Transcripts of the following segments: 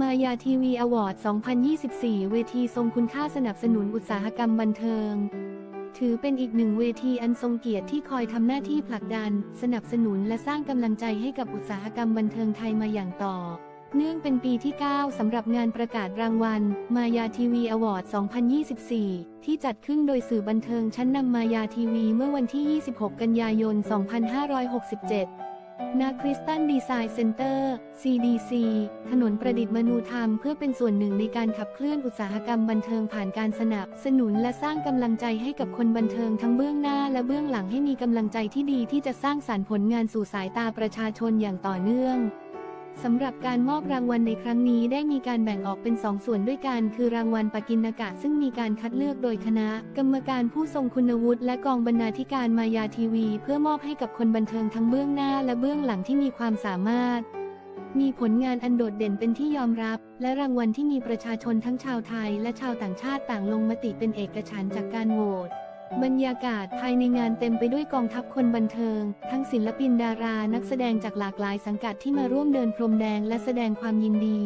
มายาทีวีอวอร์ด 2024 เวทีทรงคุณค่าสนับสนุนอุตสาหกรรมบันเทิง ถือเป็นอีกหนึ่งเวทีอันทรงเกียรติที่คอยทำหน้าที่ผลักดัน สนับสนุนและสร้างกำลังใจให้กับอุตสาหกรรมบันเทิงไทยมาอย่างต่อ เนื่องเป็นปีที่ 9 สำหรับงานประกาศรางวัล มายาทีวีอวอร์ด 2024 ที่จัดขึ้นโดยสื่อบันเทิงชั้นนำมายาทีวีเมื่อวันที่ 26 กันยายน 2567 ณคริสตันดีไซน์เซ็นเตอร์ CDC ถนนประดิษฐ์มนูธรรมเพื่อเป็นส่วนหนึ่งในการขับเคลื่อนอุตสาหกรรมบันเทิงผ่านการสนับสนุนและสร้างกำลังใจให้กับคนบันเทิงทั้งเบื้องหน้าและเบื้องหลังให้มีกำลังใจที่ดีที่จะสร้างสารรค์ผลงานสู่สายตาประชาชนอย่างต่อเนื่อง สำหรับการมอบรางวัลในครั้งนี้ได้มีการแบ่งออกเป็น2ส่วนด้วยกัน คือรางวัลปากินากะซึ่งมีการคัดเลือกโดยคณะ กรรมการผู้ทรงคุณวุฒิและกองบรรณาธิการมายาทีวี เพื่อมอบให้กับคนบันเทิงทั้งเบื้องหน้าและเบื้องหลังที่มีความสามารถ มีผลงานอันโดดเด่นเป็นที่ยอมรับ และรางวัลที่มีประชาชนทั้งชาวไทย และชาวต่างชาติต่างลงมติเป็นเอกฉันท์จากการโหวต บรรยากาศภายในงานเต็มไปด้วยกองทัพคนบันเทิง ทั้งศิลปินดารานักแสดงจากหลากหลายสังกัดที่มาร่วมเดินพรมแดงและแสดงความยินดี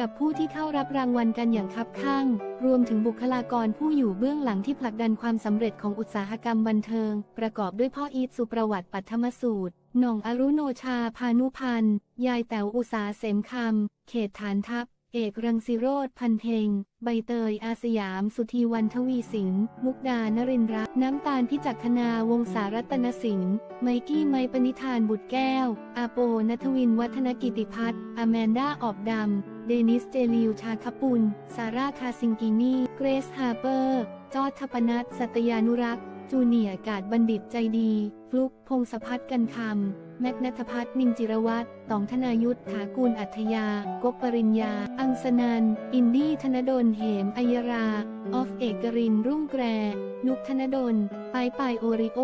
กับผู้ที่เข้ารับรางวัลกันอย่างคับข้างรวมถึงบุคลากรผู้อยู่เบื้องหลังที่ผลักดันความสำเร็จของอุตสาหกรรมบันเทิง ประกอบด้วยพ่ออีทสุประวัติปัทมสูตรหน่องอรุโนชาพานุพันธ์ยายแต๋วอุสาเสมคำเขตฐานทัพ เอกรังสิโรธพันเพงใบเตย อาสยาม สุธีวันทวีสิงห์ มุกดานรินทร์รัก น้ำตาลพิจักคณาวงศารัตนสิงห์ ไมกี้ ไมปณิธานบุตรแก้ว อาโปนัทวิน วัฒนกิติพัฒน์อแมนดา ออบดำ เดนิส เจลิว ชาคปุล ซาร่า คาซิงกินีเกรซ ฮาร์เปอร์ จอร์จทปนัทสัตยานุรักษ์ จูเนียกาดบัณฑิตใจดี ฟลุก พงศพัฒน์กันคำ แมกนัทพัฒน์นินจิรวัตรตองธนายุทธถากูลอัธยา กบปริญญา อังสนัน อินดี้ธนดลเหมอัยรา ออฟเอกรินรุ่งแกร นุกธนดลปายปายโอริโอ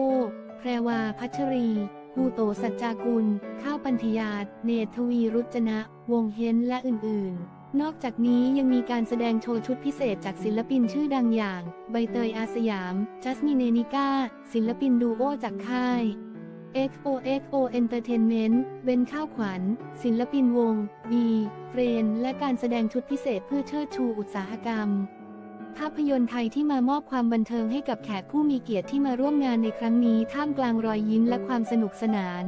แพรวาพัชรีภูโตสัจจากุล ข้าวปันธยาตเนทวีรุจนะ วงเฮนและอื่น ๆนอกจากนี้ยังมีการแสดงโชว์ชุดพิเศษจากศิลปินชื่อดังอย่าง ใบเตยอาสยาม จัสมินเนนิก้า ศิลปินดูโอจากค่าย XOXO Entertainment เบนข้าวขวัญ ศิลปินวง B เฟรน และการแสดงชุดพิเศษเพื่อเชิดชูอุตสาหกรรม ภาพยนตร์ไทยที่มามอบความบันเทิงให้กับแขกผู้มีเกียรติที่มาร่วมงานในครั้งนี้ท่ามกลางรอยยิ้มและความสนุกสนาน